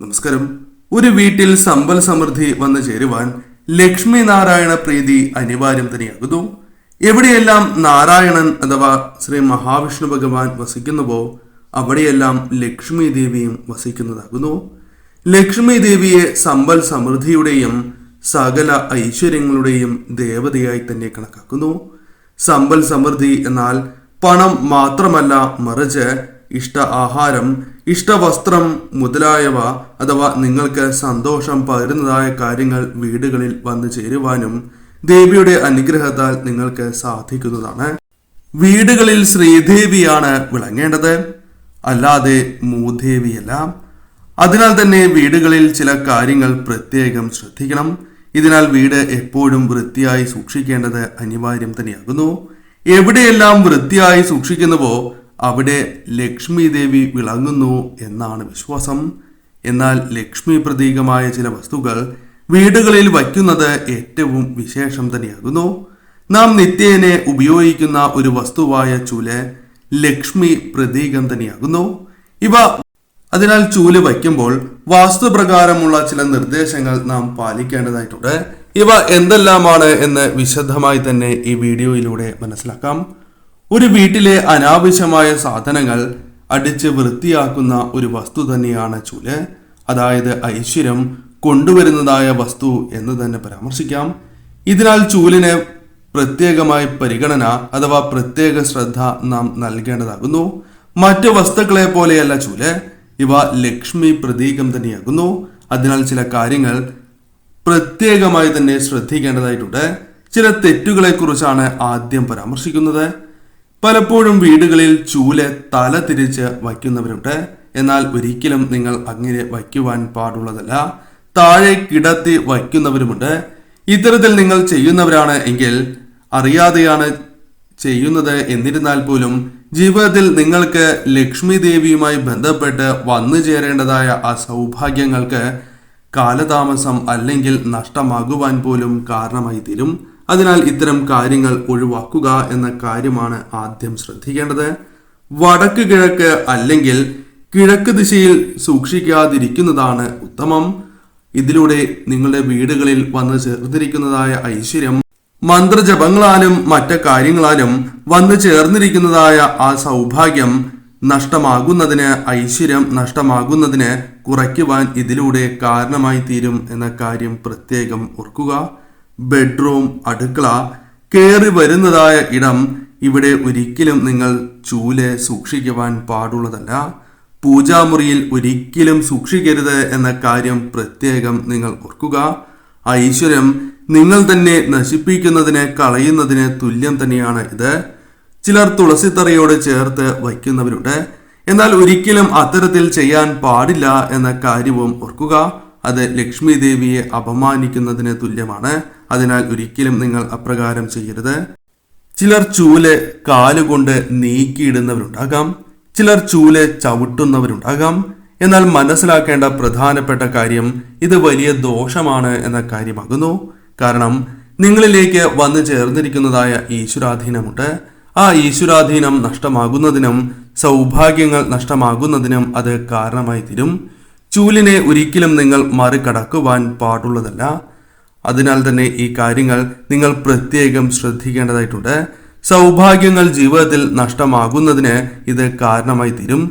നമസ്കാരം. ഒരു വീട്ടിൽ സമ്പൽ സമൃദ്ധി വന്നു ചേരുവാൻ ലക്ഷ്മി നാരായണ പ്രീതി അനിവാര്യം തന്നെയാകുന്നു. എവിടെയെല്ലാം നാരായണൻ അഥവാ ശ്രീ മഹാവിഷ്ണു ഭഗവാൻ വസിക്കുന്നുവോ അവിടെയെല്ലാം ലക്ഷ്മി ദേവിയും വസിക്കുന്നതാകുന്നു. ലക്ഷ്മി ദേവിയെ സമ്പൽ സമൃദ്ധിയുടെയും സകല ഐശ്വര്യങ്ങളുടെയും ദേവതയായി തന്നെ കണക്കാക്കുന്നു. സമ്പൽ സമൃദ്ധി എന്നാൽ പണം മാത്രമല്ല മറിച്ച് ഇഷ്ട ആഹാരം ഇഷ്ടവസ്ത്രം മുതലായവ അഥവാ നിങ്ങൾക്ക് സന്തോഷം പകരുന്നതായ കാര്യങ്ങൾ വീടുകളിൽ വന്നു ചേരുവാനും ദേവിയുടെ അനുഗ്രഹത്താൽ നിങ്ങൾക്ക് സാധിക്കുന്നതാണ്. വീടുകളിൽ ശ്രീദേവിയാണ് വിളങ്ങേണ്ടത്. അല്ലാതെ മൂദേവിയല്ല. അതിനാൽ തന്നെ വീടുകളിൽ ചില കാര്യങ്ങൾ പ്രത്യേകം ശ്രദ്ധിക്കണം. ഇതിനാൽ വീട് എപ്പോഴും വൃത്തിയായി സൂക്ഷിക്കേണ്ടത് അനിവാര്യം തന്നെയാകുന്നു. എവിടെയെല്ലാം വൃത്തിയായി സൂക്ഷിക്കുന്നുവോ അവിടെ ലക്ഷ്മി ദേവി വിളങ്ങുന്നു എന്നാണ് വിശ്വാസം. എന്നാൽ ലക്ഷ്മി പ്രതീകമായ ചില വസ്തുക്കൾ വീടുകളിൽ വയ്ക്കുന്നത് ഏറ്റവും വിശേഷം തന്നെയാകുന്നു. നാം നിത്യേനെ ഉപയോഗിക്കുന്ന ഒരു വസ്തുവായ ചൂൽ ലക്ഷ്മി പ്രതീകം തന്നെയാകുന്നു. ഇവ അതിനാൽ ചൂൽ വയ്ക്കുമ്പോൾ വാസ്തുപ്രകാരമുള്ള ചില നിർദ്ദേശങ്ങൾ നാം പാലിക്കേണ്ടതായിട്ടുണ്ട്. ഇവ എന്തെല്ലാമാണ് എന്ന് വിശദമായി തന്നെ ഈ വീഡിയോയിലൂടെ മനസ്സിലാക്കാം. ഒരു വീട്ടിലെ അനാവശ്യമായ സാധനങ്ങൾ അടിച്ച് വൃത്തിയാക്കുന്ന ഒരു വസ്തു തന്നെയാണ് ചൂൽ. അതായത് ഐശ്വര്യം കൊണ്ടുവരുന്നതായ വസ്തു എന്ന് തന്നെ പരാമർശിക്കാം. ഇതിനാൽ ചൂലിന് പ്രത്യേകമായി പരിഗണന അഥവാ പ്രത്യേക ശ്രദ്ധ നാം നൽകേണ്ടതാകുന്നു. മറ്റു വസ്തുക്കളെ പോലെയല്ല ചൂൽ. ഇവ ലക്ഷ്മി പ്രതീകം തന്നെയാകുന്നു. അതിനാൽ ചില കാര്യങ്ങൾ പ്രത്യേകമായി തന്നെ ശ്രദ്ധിക്കേണ്ടതായിട്ടുണ്ട്. ചില തെറ്റുകളെ കുറിച്ചാണ് ആദ്യം പരാമർശിക്കുന്നത്. പലപ്പോഴും വീടുകളിൽ ചൂൽ തല തിരിച്ച് വയ്ക്കുന്നവരുണ്ട്. എന്നാൽ ഒരിക്കലും നിങ്ങൾ അങ്ങനെ വയ്ക്കുവാൻ പാടുള്ളതല്ല. താഴെ കിടത്തി വയ്ക്കുന്നവരുമുണ്ട്. ഇത്തരത്തിൽ നിങ്ങൾ ചെയ്യുന്നവരാണ് എങ്കിൽ അറിയാതെയാണ് ചെയ്യുന്നത് എന്നിരുന്നാൽ പോലും ജീവിതത്തിൽ നിങ്ങൾക്ക് ലക്ഷ്മി ദേവിയുമായി ബന്ധപ്പെട്ട് വന്നു ചേരേണ്ടതായ ആ സൗഭാഗ്യങ്ങൾക്ക് കാലതാമസം അല്ലെങ്കിൽ നഷ്ടമാകുവാൻ പോലും കാരണമായി തീരും. അതിനാൽ ഇത്തരം കാര്യങ്ങൾ ഒഴിവാക്കുക എന്ന കാര്യമാണ് ആദ്യം ശ്രദ്ധിക്കേണ്ടത്. വടക്ക് കിഴക്ക് അല്ലെങ്കിൽ കിഴക്ക് ദിശയിൽ സൂക്ഷിക്കാതിരിക്കുന്നതാണ് ഉത്തമം. ഇതിലൂടെ നിങ്ങളുടെ വീടുകളിൽ വന്ന് ചേർന്നിരിക്കുന്നതായ ഐശ്വര്യം മന്ത്രജപങ്ങളാലും മറ്റ് കാര്യങ്ങളാലും വന്നു ചേർന്നിരിക്കുന്നതായ ആ സൗഭാഗ്യം നഷ്ടമാകുന്നതിന് ഐശ്വര്യം നഷ്ടമാകുന്നതിന് കുറയ്ക്കുവാൻ ഇതിലൂടെ കാരണമായി തീരും എന്ന കാര്യം പ്രത്യേകം ഓർക്കുക. ബെഡ്റൂം അടുക്കള കയറി വരുന്നതായ ഇടം ഇവിടെ ഒരിക്കലും നിങ്ങൾ ചൂൽ സൂക്ഷിക്കുവാൻ പാടുള്ളതല്ല. പൂജാമുറിയിൽ ഒരിക്കലും സൂക്ഷിക്കരുത് എന്ന കാര്യം പ്രത്യേകം നിങ്ങൾ ഓർക്കുക. ഐശ്വര്യം നിങ്ങൾ തന്നെ നശിപ്പിക്കുന്നതിന് കളയുന്നതിന് തുല്യം തന്നെയാണ് ഇത്. ചിലർ തുളസിത്തറയോട് ചേർത്ത് വയ്ക്കുന്നവരുണ്ട്. എന്നാൽ ഒരിക്കലും അത്തരത്തിൽ ചെയ്യാൻ പാടില്ല എന്ന കാര്യവും ഓർക്കുക. അത് ലക്ഷ്മി ദേവിയെ അപമാനിക്കുന്നതിന് തുല്യമാണ്. അതിനാൽ ഒരിക്കലും നിങ്ങൾ അപ്രകാരം ചെയ്യരുത്. ചിലർ ചൂൽ കാലുകൊണ്ട് നീക്കിയിടുന്നവരുണ്ടാകാം. ചിലർ ചൂൽ ചവിട്ടുന്നവരുണ്ടാകാം. എന്നാൽ മനസ്സിലാക്കേണ്ട പ്രധാനപ്പെട്ട കാര്യം ഇത് വലിയ ദോഷമാണ് എന്ന കാര്യമാകുന്നു. കാരണം നിങ്ങളിലേക്ക് വന്നു ചേർന്നിരിക്കുന്നതായ ഈശ്വരാധീനമുണ്ട്. ആ ഈശ്വരാധീനം നഷ്ടമാകുന്നതിനും സൗഭാഗ്യങ്ങൾ നഷ്ടമാകുന്നതിനും അത് കാരണമായി തീരും ചൂലിനെ ഒരിക്കലും നിങ്ങൾ മറികടക്കുവാൻ പാടുള്ളതല്ല. അതിനാൽ തന്നെ ഈ കാര്യങ്ങൾ നിങ്ങൾ പ്രത്യേകം ശ്രദ്ധിക്കേണ്ടതായിട്ടുണ്ട്. സൗഭാഗ്യങ്ങൾ ജീവിതത്തിൽ നഷ്ടമാകുന്നതിന് ഇത് കാരണമായി തീരും.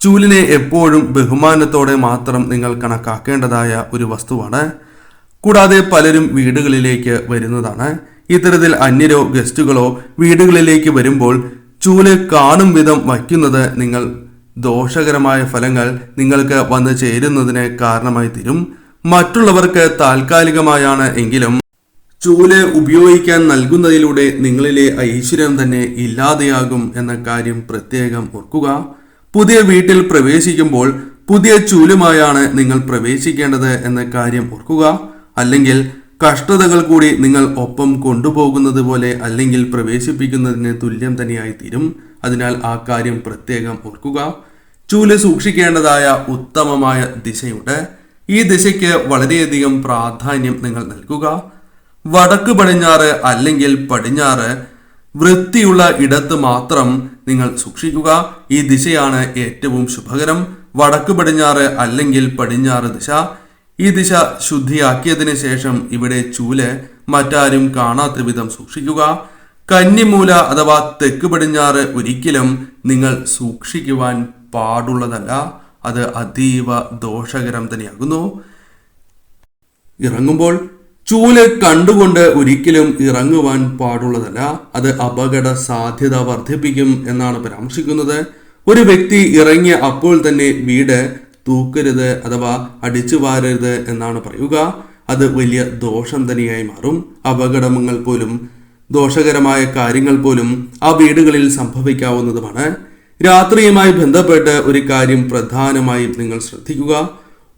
ചൂലിനെ എപ്പോഴും ബഹുമാനത്തോടെ മാത്രം നിങ്ങൾ കണക്കാക്കേണ്ടതായ ഒരു വസ്തുവാണ്. കൂടാതെ പലരും വീടുകളിലേക്ക് വരുന്നതാണ്. ഇത്തരത്തിൽ അന്യരോ ഗസ്റ്റുകളോ വീടുകളിലേക്ക് വരുമ്പോൾ ചൂൽ കാണും വിധം വയ്ക്കുന്നത് നിങ്ങൾ ദോഷകരമായ ഫലങ്ങൾ നിങ്ങൾക്ക് വന്നു ചേരുന്നതിന് കാരണമായി തീരും. മറ്റുള്ളവർക്ക് താൽക്കാലികമായാണ് എങ്കിലും ചൂൽ ഉപയോഗിക്കാൻ നൽകുന്നതിലൂടെ നിങ്ങളിലെ ഐശ്വര്യം തന്നെ ഇല്ലാതെയാകും എന്ന കാര്യം പ്രത്യേകം ഓർക്കുക. പുതിയ വീട്ടിൽ പ്രവേശിക്കുമ്പോൾ പുതിയ ചൂലുമായാണ് നിങ്ങൾ പ്രവേശിക്കേണ്ടത് എന്ന കാര്യം ഓർക്കുക. അല്ലെങ്കിൽ കഷ്ടതകൾ കൂടി നിങ്ങൾ ഒപ്പം കൊണ്ടുപോകുന്നത് പോലെ അല്ലെങ്കിൽ പ്രവേശിപ്പിക്കുന്നതിന് തുല്യം തന്നെയായി തീരും. അതിനാൽ ആ കാര്യം പ്രത്യേകം ഓർക്കുക. ചൂൽ സൂക്ഷിക്കേണ്ടതായ ഉത്തമമായ ദിശയുണ്ട്. ഈ ദിശയ്ക്ക് വളരെയധികം പ്രാധാന്യം നിങ്ങൾ നൽകുക. വടക്ക് പടിഞ്ഞാറ് അല്ലെങ്കിൽ പടിഞ്ഞാറ് വൃത്തിയുള്ള ഇടത്ത് മാത്രം നിങ്ങൾ സൂക്ഷിക്കുക. ഈ ദിശയാണ് ഏറ്റവും ശുഭകരം. വടക്ക് പടിഞ്ഞാറ് അല്ലെങ്കിൽ പടിഞ്ഞാറ് ദിശ. ഈ ദിശ ശുദ്ധിയാക്കിയതിനു ശേഷം ഇവിടെ ചൂൽ മറ്റാരും കാണാത്ത വിധം സൂക്ഷിക്കുക. കന്നിമൂല അഥവാ തെക്ക് പടിഞ്ഞാറ് ഒരിക്കലും നിങ്ങൾ സൂക്ഷിക്കുവാൻ പാടുള്ളതല്ല. അത് അതീവ ദോഷകരം തന്നെയാകുന്നു. ഇറങ്ങുമ്പോൾ ചൂൽ കണ്ടുകൊണ്ട് ഒരിക്കലും ഇറങ്ങുവാൻ പാടുള്ളതല്ല. അത് അപകട സാധ്യത വർദ്ധിപ്പിക്കും എന്നാണ് പരാമർശിക്കുന്നത്. ഒരു വ്യക്തി ഇറങ്ങിയ അപ്പോൾ തന്നെ വീട് തൂക്കരുത് അഥവാ അടിച്ചു വാരരുത് എന്നാണ് പറയുക. അത് വലിയ ദോഷം തന്നെയായി മാറും. അപകടങ്ങൾ പോലും ദോഷകരമായ കാര്യങ്ങൾ പോലും ആ വീടുകളിൽ സംഭവിക്കാവുന്നതുമാണ്. രാത്രിയുമായി ബന്ധപ്പെട്ട് ഒരു കാര്യം പ്രധാനമായും നിങ്ങൾ ശ്രദ്ധിക്കുക.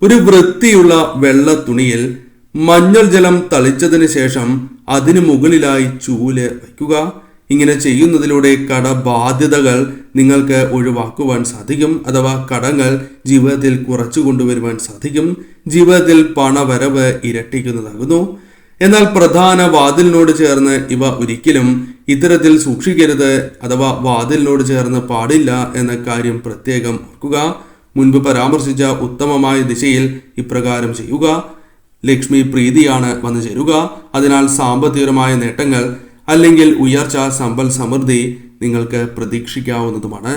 ഒരു വൃത്തിയുള്ള വെള്ള തുണിയിൽ മഞ്ഞൾ ജലം തളിച്ചതിന് ശേഷം അതിനു മുകളിലായി ചൂൽ വയ്ക്കുക. ഇങ്ങനെ ചെയ്യുന്നതിലൂടെ കടബാധ്യതകൾ നിങ്ങൾക്ക് ഒഴിവാക്കുവാൻ സാധിക്കും അഥവാ കടങ്ങൾ ജീവിതത്തിൽ കുറച്ചു കൊണ്ടുവരുവാൻ സാധിക്കും. ജീവിതത്തിൽ പണവരവ് ഇരട്ടിക്കുന്നതാകുന്നു. എന്നാൽ പ്രധാന വാതിലിനോട് ചേർന്ന് ഇവ ഒരിക്കലും ഇത്തരത്തിൽ സൂക്ഷിക്കരുത് അഥവാ വാതിലിനോട് ചേർന്ന് പാടില്ല എന്ന കാര്യം പ്രത്യേകം ഓർക്കുക. മുൻപ് പരാമർശിച്ച ഉത്തമമായ ദിശയിൽ ഇപ്രകാരം ചെയ്യുക. ലക്ഷ്മി പ്രീതിയാണ് വന്നു ചേരുക. അതിനാൽ സാമ്പത്തികപരമായ നേട്ടങ്ങൾ അല്ലെങ്കിൽ ഉയർച്ച സമ്പൽ സമൃദ്ധി നിങ്ങൾക്ക് പ്രതീക്ഷിക്കാവുന്നതുമാണ്.